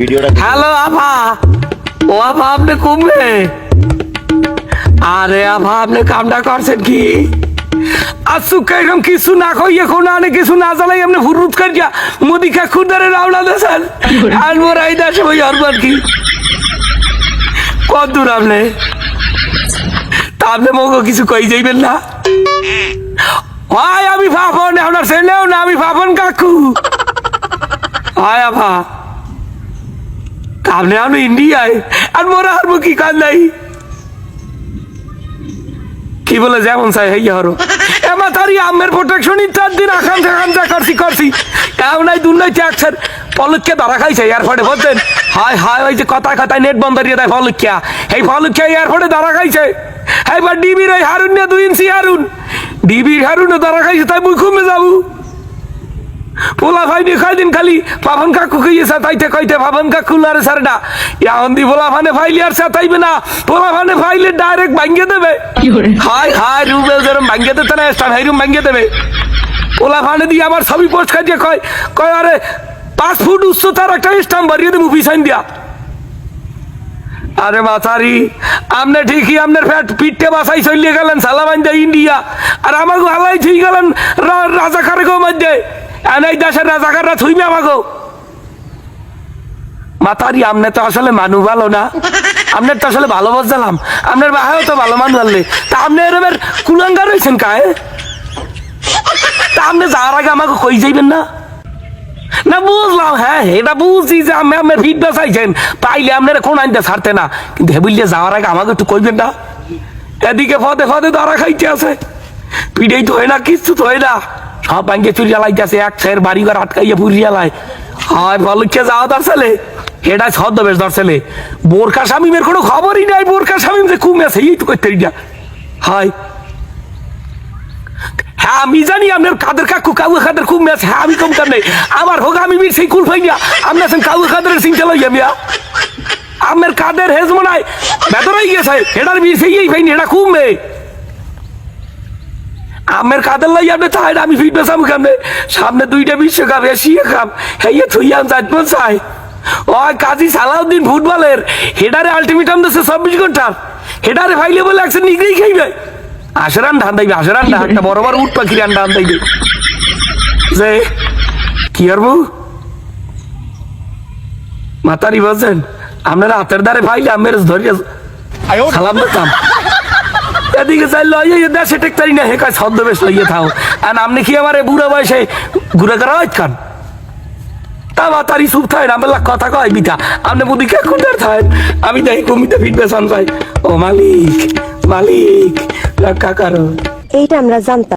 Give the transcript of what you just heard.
ভিডিওটা হ্যালো আভা। ও আভা, আপনি কমবে? আরে আভা, আপনি কামটা করছেন কি? এরকম কিছু না কোনো আনে কিছু না জ্বালাই আপনি ফুরুত করিয়া মুদি খা খুদারে দেশে ওই কি? কত দূর আপনি? কিছু কই যাইবেন না? হয়, আমি ভাবন আপনার ছেলেও না, আমি ভাবন কাকু। হয় আভা। আপনি আমি ইন্ডিয়ায়, আর মোরা হারবো কি কাজ নাই? কি বলে যেমন চাই হইয়া হরো। এমা তারি আমের প্রোটেকশনই চার দিন আকাঙ্ক্ষা আকাঙ্ক্ষা করছি করছি। এমন নাই দুর্নয় ট্যাক্সের পলককে ধরা খাইছে এয়ারপোর্টে বলছেন হায় হায়, ওই যে কথায় কথায় নেট বন্ধ দিয়ে দেয় ফলকিয়া এই ফলকিয়া এয়ারপোর্টে ধরা খাইছে। এইবার ডিবির ওই হারুন নিয়ে দুই ইঞ্চি হারুন। ডিবির হারুনও ধরা খাইছে, তাই মুই কমে যাব। পোলা ভাইনি কয়দিন খালি পাবন কাকু কইয়েছে তাইতে কইতে পাবন কাকু লারে সারডা। এখন দি পোলা ভানে ফাইলি আর সাতাইবে না পোলা ভানে ফাইলে ডাইরেক্ট ভাঙ্গে দেবে। হাই হাই রুবেল যেরম ভাঙ্গে দিতে না স্টান হাইরুম ভাঙ্গে দেবে। পোলা ভানে দিয়ে আবার ছবি পোস্ট খাইতে কয় কয় আরে পাঁচ ফুট উচ্চতার একটা স্টাম্প বাড়িয়ে দেবো পিছাইন দিয়া। আরে মাথারি আপনি ঠিকই আপনার ফ্যাট পিঠে বাসাই চলিয়ে গেলেন সালামাইন দে ইন্ডিয়া। আর আমাকে হালাই থুই গেলেন রা- রাজাকারের দেশের রাজাকাররা আমাকে মাতারি আপনি তো আসলে মানু ভালো না। আপনার তো আসলে ভালো বুঝলাম আপনার বাহাও তো ভালো তা আপনি এরমের কায়? তা আপনি যাওয়ার আগে আমাকে কই যাইবেন না? না বুঝলাম হ্যাঁ এটা বুঝছি যে আমি আপনার ফিডব্যাক চাইছেন পাইলে আপনার কোন আনতে ছাড়তে না। কিন্তু যাওয়ার আগে আমাকে একটু কইবেন না। এদিকে ফদে ফদে ধরা খাইতে আছে। পিড়েই তো হয় না, কিচ্ছু তো হয় না। সব ব্যাংকে চুরি জ্বালাইতেছে এক সাইয়ের বাড়ি ঘর আটকাইয়া পুরি জ্বালায় হয় বলকে যাওয়া তার ছেলে। এটা ছদ্মবেশ ধর ছেলে। বোরকা স্বামীমের কোনো খবরই নাই বোরকা স্বামীম যে কমে আছে, এই তো করতে হয়। হ্যাঁ আমি জানি আপনার কাদের কাকু কাউ খাদের খুব ম্যাচ হ্যাঁ আমি কম নেই। আমার হোক, আমি বীর সেই কুল ফাইয়া। আপনার সঙ্গে কাউ খাদের সিংটা লইয়া মিয়া? আমের কাদের হেজ মনায় বেতরাই গেছে এটার বীর সেই ফাইনি এটা খুব মে আমের কাদের লাই আপনি তাই আমি ফিট বেসাম কেমনে? সামনে দুইটা বিশ্বকাপ এশিয়া কাপ। হেয়ে থুইয়াম যাইতমন চাই। ওই কাজী সালাউদ্দিন ফুটবলের হেডারে আলটিমেটাম দিচ্ছে চব্বিশ ঘণ্টার হেডারে ফাইলে বলে একশো নিগড়েই খাইবে। আশরান ধান দাইবে আশরান ধান একটা বড় বড় উঠ পাখির আন ধান দাইবে যে কি আর বউ? মাতারি বলছেন আপনারা হাতের দ্বারে ভাইলে আমের ধরিয়া সালাম দিতাম। এদিকে চাই লইয়ে দেশে টেকতারি না হেকায় ছদ্মবেশ লইয়ে থাও। আর আপনি কি আমার বুড়া বয়সে ঘুরে করা হয় খান তা সুপ চুপ না আমার কথা কয় বিতা আপনি বুদ্ধি কে কোনটার থাকেন আমি দেখি কমিতে ফিটবে সান পাই ও মালিক মালিক রক্ষা করো। এইটা আমরা জানতাম।